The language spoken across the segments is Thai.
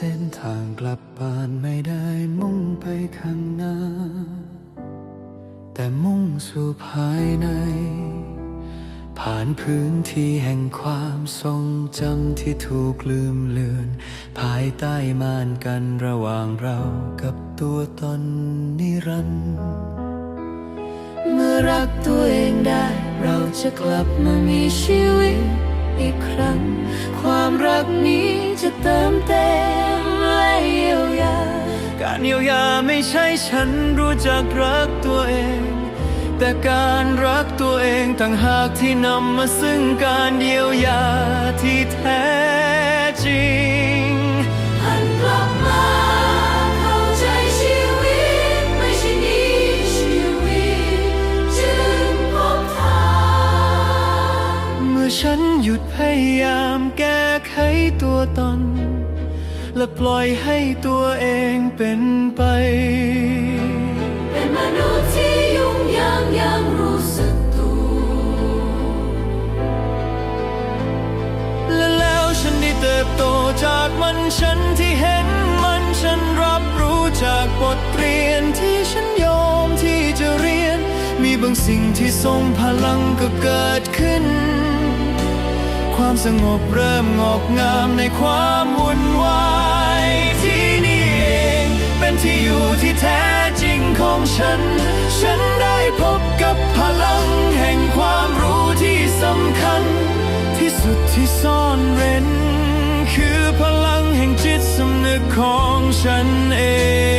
เส้นทางกลับบ้านไม่ได้มุ่งไปข้างหน้า แต่มุ่งสู่ภายใน ผ่านพื้นที่แห่งความทรงจำที่ถูกลืมเลือน ภายใต้ม่านกันระหว่างเรากับตัวตนนิรันดร์เมื่อรักตัวเองได้ เราจะกลับมามีชีวิตอีกครั้ง ความรักนี้จะเติมเต็ม เยียวยาไม่ใช่ฉันรู้จักรักตัวเอง แต่การรักตัวเองต่างหากที่นำมาซึ่งการเยียวยาที่แท้จริงหันกลับมาเข้าใจชีวิตไม่ใช่หนี้ชีวิตจึงพบทางเมื่อฉันหยุดพยายามแก้ไขตัวตน และปล่อยให้ตัวเองเป็นไป เป็นมนุษย์ที่ยุ่งยากยังรู้สึกตัวและแล้วฉันได้เติบโตจากมันฉันที่เห็นมันฉันรับรู้จากบทเรียนที่ฉันยอมที่จะเรียน มีบางสิ่งที่ทรงพลังก็เกิดขึ้น ความสงบเริ่มงอกงามในความวุ่นวาย แท้จริงของฉัน ฉันได้พบกับพลังแห่งความรู้ที่สำคัญ ที่สุดที่ซ่อนเร้น คือพลังแห่งจิตสำนึกของฉันเอง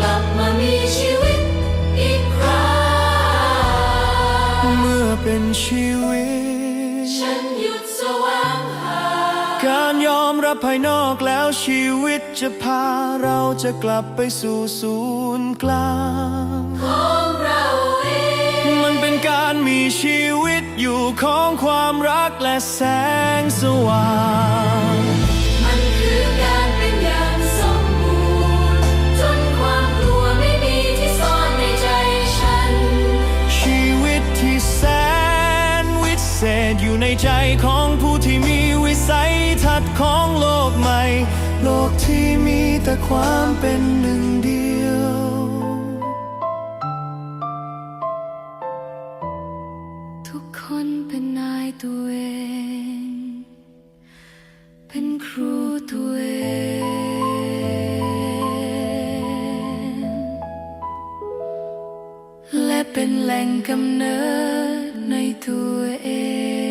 กลับมามีชีวิตอีกครั้ง เมื่อเป็นชีวิต ฉันหยุดแสวงหา การยอมรับภายนอกแล้วชีวิตจะพาเราจะกลับไปสู่ศูนย์กลางของเราเอง มันเป็นการมีชีวิตอยู่ของความรักและแสงสว่าง เศษอยู่ในใจของผู้ที่มีวิสัยทัศน์ของโลกใหม่ โลกที่มีแต่ความเป็นหนึ่งเดียว ทุกคนเป็นนายตัวเอง เป็นครูตัวเองและเป็นแหล่งกำเนิด nay tuổi. em